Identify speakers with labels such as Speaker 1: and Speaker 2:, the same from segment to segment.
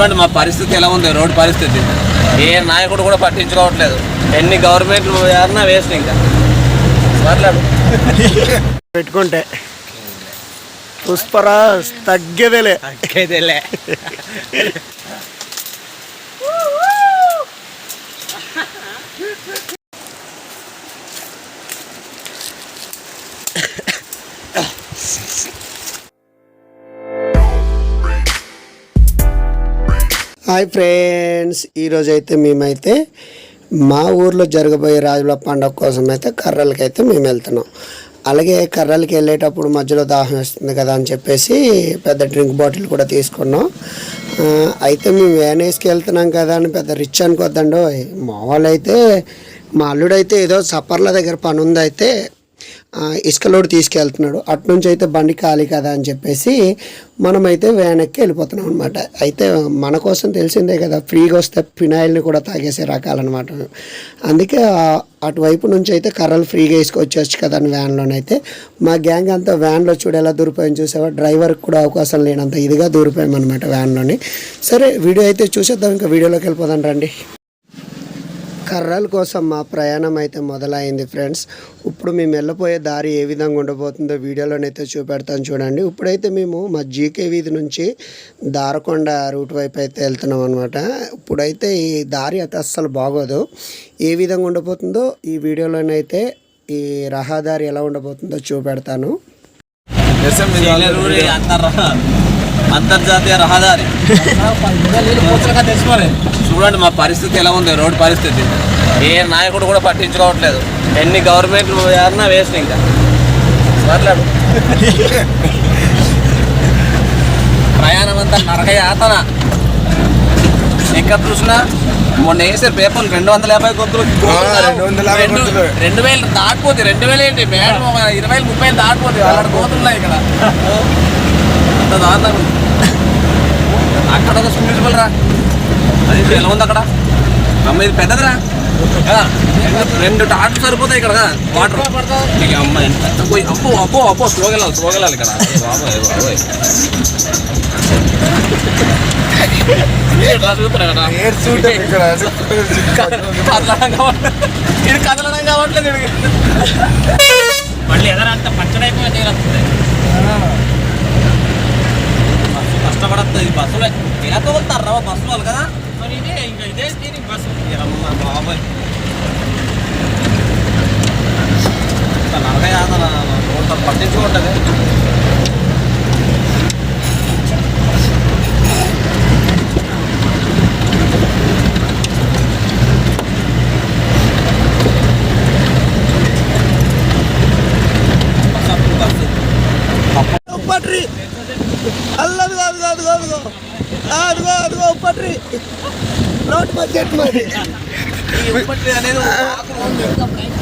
Speaker 1: చూడండి మా పరిస్థితి ఎలా ఉంది రోడ్ పరిస్థితి. ఏ నాయకుడు కూడా పట్టించుకోవట్లేదు. ఎన్ని గవర్నమెంట్లు ఏమన్నా వేస్ట్ ఇంకా. మాట్లాడు.
Speaker 2: పెట్టుకుంటే పుష్పరాజ్ తగ్గేదేలే. హాయ్ ఫ్రెండ్స్ ఈరోజు అయితే మేమైతే మా ఊర్లో జరగబోయే రాజుల పండుగ కోసం అయితే కర్రలకి అయితే మేము వెళ్తున్నాం. అలాగే కర్రలకి వెళ్ళేటప్పుడు మధ్యలో దాహం వేస్తుంది కదా అని చెప్పేసి పెద్ద డ్రింక్ బాటిల్ కూడా తీసుకున్నాం. అయితే మేము వ్యాన్ వేసుకు వెళ్తున్నాం కదా అని పెద్ద రిచ్ అనుకోద్దండి మా వాళ్ళు అయితే మా అల్లుడైతే ఏదో సపర్ల దగ్గర పని ఉంది ఇసుకలోడు ఇసుక తీసుకెళ్తున్నాడు. అటు నుంచి అయితే బండి ఖాళీ కదా అని చెప్పేసి మనమైతే వ్యానెక్కి వెళ్ళిపోతున్నాం అనమాట అయితే మన కోసం తెలిసిందే కదా ఫ్రీగా వస్తే ఫినాయిల్ని కూడా తాగేసే రకాలన్నమాట. అందుకే అటువైపు నుంచి అయితే కర్రలు ఫ్రీగా వేసుకొచ్చేవచ్చు కదా అని వ్యాన్లోనైతే. మా గ్యాంగ్ అంతా వ్యాన్లో చూడు ఎలా దూరిపోయాం చూసావా డ్రైవర్కి కూడా అవకాశం లేనంత ఇదిగా దూరిపోయాం అనమాట వ్యాన్లోని. సరే వీడియో అయితే చూసేద్దాం ఇంకా వీడియోలోకి వెళ్ళిపోదాం రండి. కర్రల కోసం మా ప్రయాణం అయితే మొదలైంది ఫ్రెండ్స్. ఇప్పుడు మేము వెళ్ళిపోయే దారి ఏ విధంగా ఉండబోతుందో వీడియోలోనైతే చూపెడతాను చూడండి. ఇప్పుడైతే మేము మా జీకే వీధి నుంచి దారకొండ రూట్ వైపు అయితే వెళ్తున్నాం అనమాట ఇప్పుడైతే ఈ దారి అయితే అస్సలు బాగోదు. ఏ విధంగా ఉండబోతుందో ఈ వీడియోలోనైతే ఈ రహదారి ఎలా ఉండబోతుందో చూపెడతాను.
Speaker 1: అంతర్జాతీయ రహదారి. చూడండి మా పరిస్థితి ఎలా ఉంది రోడ్ పరిస్థితి. ఏ నాయకుడు కూడా పట్టించుకోవట్లేదు. ఎన్ని గవర్నమెంట్లు ఏమన్నా వేస్ట్ ఇంకా. మాట్లాడు. ప్రయాణం అంతా నరక యాతన ఎక్కడ చూసినా మొన్న వేసారు పేపర్ రెండు వందల యాభై గొంతులు.
Speaker 3: రెండు గొంతులు.
Speaker 1: వేలు దాటిపోతే రెండు వేలు ఏంటి? మేడం ఇరవై ముప్పై వేలు దాటిపోతే అలాంటి గోతులున్నాయి ఇక్కడ. అంత దారుణం ఉంది. అక్కడ ఒక స్విమ్మింగ్ పూల్ రా అది ఎలా ఉంది అక్కడ? అమ్మ ఇది పెద్దదిరా. రెండు- టాట్లు సరిపోతాయి ఇక్కడ వాటర్. ఇక అమ్మ ఎంత పోయి అప్పు అప్పు అప్పు స్లోగెళ్ళాలి స్లోగెళ్ళాలి ఇక్కడ. బాబోయ్, బాబోయ్. కదలడం కావట్లేదు. ఇది కదలడం కావట్లేదు. మళ్ళీ ఎదరంత పచ్చడైపోయి ఈ బస్సులే. తోలుతారు రా బస్సు వాళ్ళు కదా. మరి ఇదే ఇంకా ఇదే దీనికి బస్సు. బాబాయ్. నలభై యాదన పట్టించుకుంటుంది బస్సు
Speaker 2: ఉప్పట్రి అల్లదు కాదు కాదు కాదు అదిగో అదిగో ఉప్పట్రి రోడ్ బడ్జెట్ మరి
Speaker 1: ఈ ఉప్పట్టి అనేది ఒక ఆకులు ఉంది. ఇంకా బ్రేక్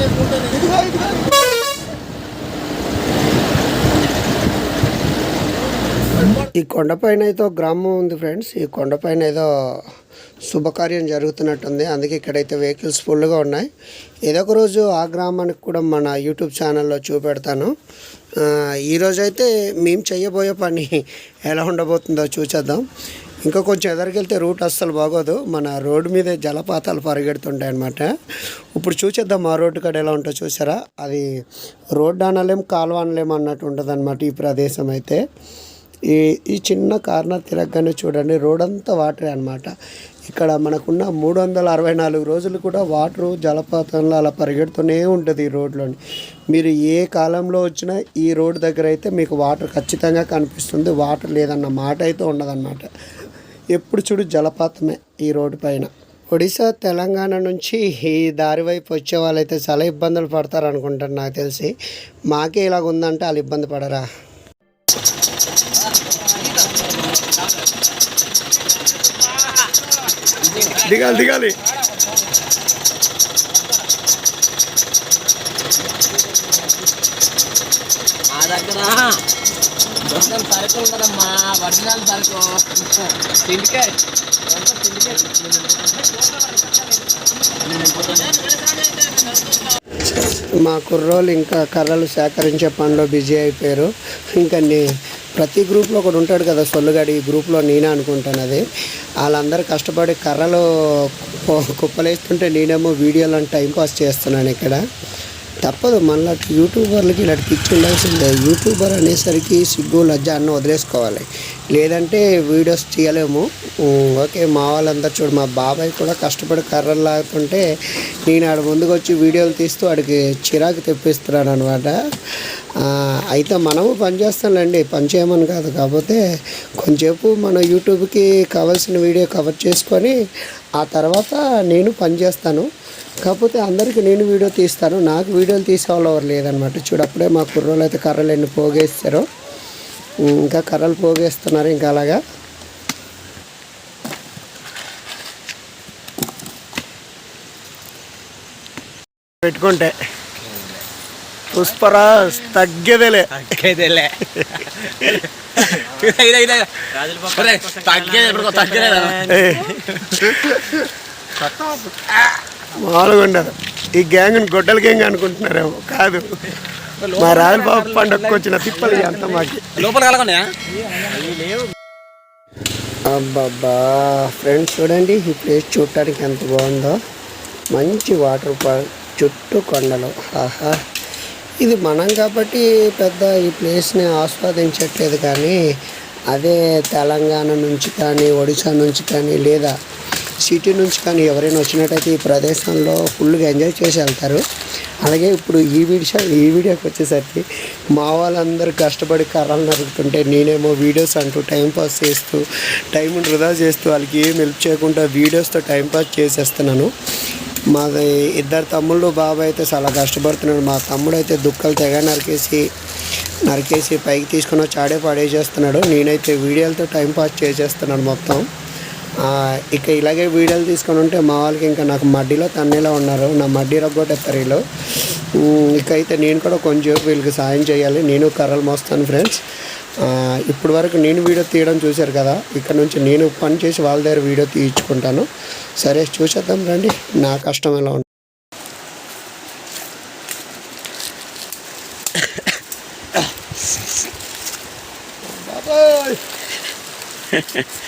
Speaker 1: చేసుకుంటుంది.
Speaker 2: ఇదిగో ఇదిగో ఈ కొండపైన ఒక గ్రామం ఉంది ఫ్రెండ్స్. ఈ కొండపైన ఏదో శుభకార్యం జరుగుతున్నట్టుంది. అందుకే ఇక్కడైతే వెహికల్స్ ఫుల్గా ఉన్నాయి. ఏదో ఒక రోజు ఆ గ్రామానికి కూడా మన యూట్యూబ్ ఛానల్లో చూపెడతాను. ఆ, ఈరోజు అయితే మేము చెయ్యబోయే పని ఎలా ఉండబోతుందో చూసేద్దాం. ఇంకా కొంచెం ఎదరికెళ్తే రూట్ అస్సలు బాగోదు. మన రోడ్డు మీద జలపాతాలు పరిగెడుతుంటాయి అనమాట ఇప్పుడు చూసేద్దాం ఆ రోడ్డు కాడ ఎలా ఉంటుందో చూసారా? అది రోడ్డు అనలేం కాలువ అనలేం అన్నట్టు ఉంటుంది ఈ ప్రదేశం అయితే. ఈ ఈ చిన్న కార్నర్ తిరగగానే చూడండి రోడ్ అంతా వాటరే అనమాట ఇక్కడ మనకున్న మూడు వందల అరవై నాలుగు రోజులు కూడా వాటరు జలపాతంలో అలా పరిగెడుతూనే ఉంటుంది ఈ రోడ్లోని. మీరు ఏ కాలంలో వచ్చినా ఈ రోడ్ దగ్గర అయితే మీకు వాటర్ ఖచ్చితంగా కనిపిస్తుంది. వాటర్ లేదన్న మాట అయితే ఉండదన్నమాట. ఎప్పుడు చూడు జలపాతమే ఈ రోడ్డు పైన. ఒడిశా తెలంగాణ నుంచి ఈ దారి వైపు వచ్చే వాళ్ళైతే చాలా ఇబ్బందులు పడతారు అనుకుంటారు నాకు తెలిసి. మాకే ఇలాగ ఉందంటే వాళ్ళు ఇబ్బంది పడరా? దిగాలి దిగాలి.
Speaker 1: మా దగ్గర దొంగలు సరుకు ఉండదమ్మా ఒరిజినల్ సరుకు. సిండికేట్.
Speaker 2: మా కుర్రోళ్ళు ఇంకా కర్రలు సేకరించే పనిలో బిజీ అయిపోయారు. ఇంకా నే ప్రతి గ్రూప్లో ఒకడు ఉంటాడు కదా సొల్లుగాడి ఈ గ్రూప్లో నేనే అనుకుంటాను అది. వాళ్ళందరూ కష్టపడి కర్రలు కుప్పలేస్తుంటే నేనేమో వీడియోలను టైంపాస్ చేస్తున్నాను ఇక్కడ. తప్పదు. మళ్ళీ యూట్యూబర్లకి ఇలాంటి పిచ్చి ఉండాల్సిందే యూట్యూబర్ అనేసరికి సిగ్గు లజ్జ అన్న వదిలేసుకోవాలి. లేదంటే వీడియోస్ తీయలేము. ఓకే మా వాళ్ళందరూ చూడు మా బాబాయ్ కూడా కష్టపడి కర్రలు లాగుతుంటే నేను ఆడ ముందుకు వచ్చి వీడియోలు తీస్తూ ఆడికి చిరాకు తెప్పిస్తున్నాను అనమాట అయితే మనము పని చేస్తాంలేండి. పని చేయమని కాదు. కాకపోతే కొంచెంసేపు మన యూట్యూబ్కి కావాల్సిన వీడియో కవర్ చేసుకొని ఆ తర్వాత నేను పని చేస్తాను. కాకపోతే అందరికీ నేను వీడియో తీస్తాను. నాకు వీడియోలు తీసేవాళ్ళు ఎవరు లేదనమాట చూడు అప్పుడే మా కుర్రోళ్ళు అయితే కర్రలు ఎన్ని పోగేస్తారు. ఇంకా కర్రలు పోగేస్తున్నారు ఇంకా అలాగా. పెట్టుకుంటే పుష్పరాజ్ తగ్గేదేలే.
Speaker 1: తగ్గేదేలే. ఇదే, ఇదే, ఇదే. ఒరే, తగ్గేది.
Speaker 2: మామూలుగా ఉండదు ఈ గ్యాంగ్ గొడ్డల గ్యాంగ్ అనుకుంటున్నారేమో కాదు. మా రాజుబాబు పండుగకు వచ్చిన తిప్పలు అంత మాకి. అబ్బబ్బా ఫ్రెండ్స్ చూడండి ఈ ప్లేస్ చూడటానికి ఎంత బాగుందో. మంచి వాటర్ ఫాల్ చుట్టూ కొండలు. ఆహా. ఇది మనం కాబట్టి పెద్ద ఈ ప్లేస్ని ఆస్వాదించట్లేదు కానీ అదే తెలంగాణ నుంచి కానీ ఒడిశా నుంచి కానీ లేదా సిటీ నుంచి కానీ ఎవరైనా వచ్చినట్టయితే ఈ ప్రదేశంలో ఫుల్గా ఎంజాయ్ చేసి వెళ్తారు. అలాగే ఇప్పుడు ఈ వీడియో ఈ వీడియోకి వచ్చేసరికి మా వాళ్ళందరూ కష్టపడి కర్రలు నరుకుతుంటే నేనేమో వీడియోస్ అంటూ టైంపాస్ చేస్తూ టైం వృధా చేస్తూ వాళ్ళకి ఏం హెల్ప్ చేయకుండా వీడియోస్తో టైంపాస్ చేసేస్తున్నాను. మాది ఇద్దరు తమ్ముళ్ళు బాబాయ్ అయితే చాలా కష్టపడుతున్నాడు. మా తమ్ముడు అయితే దుక్కలు తెగ నరికేసి నరికేసి పైకి తీసుకుని వచ్చి ఆడే పడేసేస్తున్నాడు. నేనైతే వీడియోలతో టైంపాస్ చేసేస్తున్నాడు చేసేస్తున్నాను మొత్తం. ఇక ఇలాగే వీడియోలు తీసుకొని ఉంటే మా వాళ్ళకి ఇంకా నాకు మడ్డీలో తన్నేలా ఉన్నారు. నా మడ్డీ రగ్గొట్టేస్తారు వీళ్ళు. ఉమ్, ఇక అయితే నేను కూడా కొంచెం వీళ్ళకి సాయం చేయాలి. నేను కర్రలు మోస్తాను ఫ్రెండ్స్. ఇప్పుడు వరకు నేను వీడియో తీయడం చూశారు కదా ఇక్కడ నుంచి నేను పని చేసి వాళ్ళ దగ్గర వీడియో తీయించుకుంటాను. సరే చూసేద్దాం రండి. నా కష్టం ఎలా ఉంటుంది.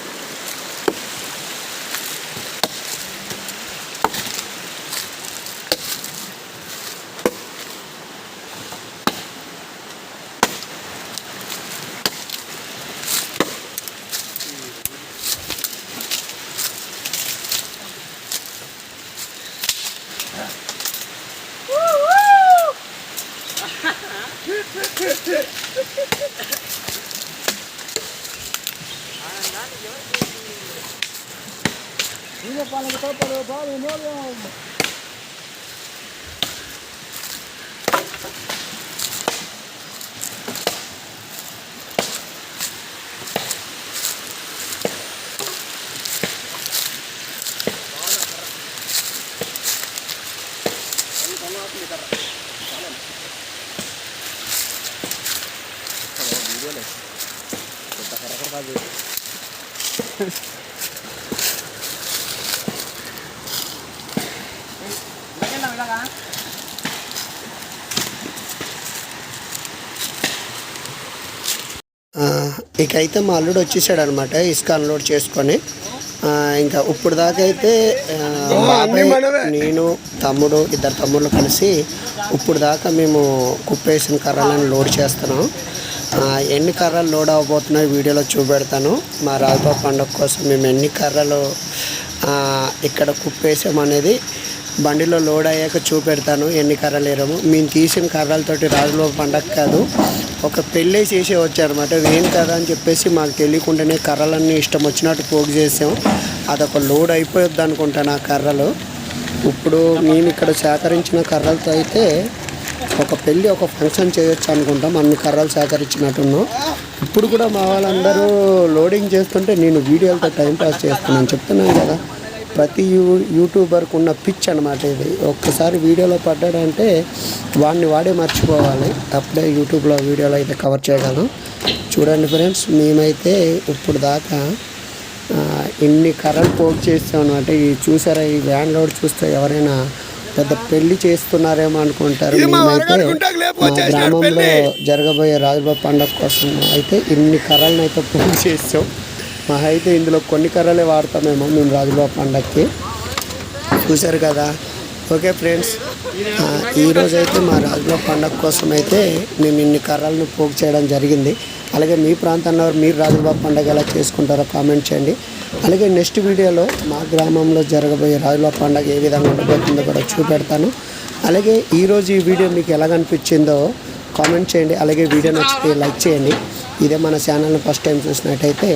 Speaker 2: బాబాయ్ హాయ్ హాయ్ హాయ్ హాయ్ ఆ, ఇక అయితే మా అల్లుడు వచ్చేసాడు అనమాట ఇసుక అన్లోడ్ చేసుకొని. ఇంకా ఇప్పుడు దాకా అయితే బాబాయ్ నేను తమ్ముడు ఇద్దరు తమ్ముళ్ళు కలిసి ఇప్పుడు దాకా మేము కుప్పేసిన కర్రలను లోడ్ చేస్తున్నాం. ఎన్ని కర్రలు లోడ్ అవ్వబోతున్నాయి వీడియోలో చూపెడతాను. మా రాజబాబు పండుగ కోసం మేము ఎన్ని కర్రలు ఇక్కడ కుప్పేసామనేది బండిలో లోడ్ అయ్యాక చూపెడతాను ఎన్ని కర్రలు వేరాము మేము తీసిన కర్రలతోటి రాజులో పండగ కాదు ఒక పెళ్ళి చేసే వచ్చారన్నమాట. ఏం కదా అని చెప్పేసి మాకు తెలియకుండానే కర్రలన్నీ ఇష్టం వచ్చినట్టు పోగు చేసాం. అదొక లోడ్ అయిపోయొద్దు అనుకుంటాను ఆ కర్రలు. ఇప్పుడు మేము ఇక్కడ సేకరించిన కర్రలతో అయితే ఒక పెళ్ళి ఒక ఫంక్షన్ చేయొచ్చు అనుకుంటాం. అన్ని కర్రలు సేకరించినట్టున్నాం. ఇప్పుడు కూడా మా వాళ్ళందరూ లోడింగ్ చేస్తుంటే నేను వీడియోలతో టైం పాస్ చేస్తున్నాను. చెప్తున్నాను కదా. ప్రతి యూ యూట్యూబర్కి ఉన్న పిచ్ అనమాట ఇది. ఒక్కసారి వీడియోలో పడ్డాడంటే వాడిని వాడే మర్చిపోవాలి. అప్పుడే యూట్యూబ్లో వీడియోలో అయితే కవర్ చేయగలం చూడండి ఫ్రెండ్స్ మేమైతే ఇప్పుడు దాకా ఇన్ని కర్రలు పోగు చేస్తాం అనమాట ఈ చూసారా ఈ వ్యాన్ లోడ్ చూస్తే ఎవరైనా పెద్ద పెళ్ళి చేస్తున్నారేమో అనుకుంటారు. మేమైతే మా గ్రామంలో జరగబోయే రాజుబాబు పండుగ కోసం అయితే ఇన్ని కర్రలను అయితే పోగు చేస్తాం. అయితే ఇందులో కొన్ని కర్రలే వాడతామేమో మేము రాజుబాబు పండగకి చూశారు కదా? ఓకే ఫ్రెండ్స్ ఈరోజు అయితే మా రాజుబాబు పండగ కోసం అయితే మేము ఇన్ని కర్రలను పోగు చేయడం జరిగింది. అలాగే మీ ప్రాంతంలో మీరు రాజుబాబు పండగ ఎలా చేసుకుంటారో కామెంట్ చేయండి. అలాగే నెక్స్ట్ వీడియోలో మా గ్రామంలో జరగబోయే రాజుబాబు పండగ ఏ విధంగా ఉండబోతుందో కూడా చూపెడతాను. అలాగే ఈరోజు ఈ వీడియో మీకు ఎలా అనిపించిందో కామెంట్ చేయండి. అలాగే వీడియో నచ్చితే లైక్ చేయండి. ఇదే మన ఛానల్ని ఫస్ట్ టైం చూసినట్టయితే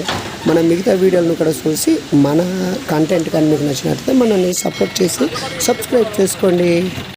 Speaker 2: మన మిగతా వీడియోలను కూడా చూసి మన కంటెంట్ కానీ మీకు నచ్చినట్లయితే మనల్ని సపోర్ట్ చేసి సబ్స్క్రైబ్ చేసుకోండి.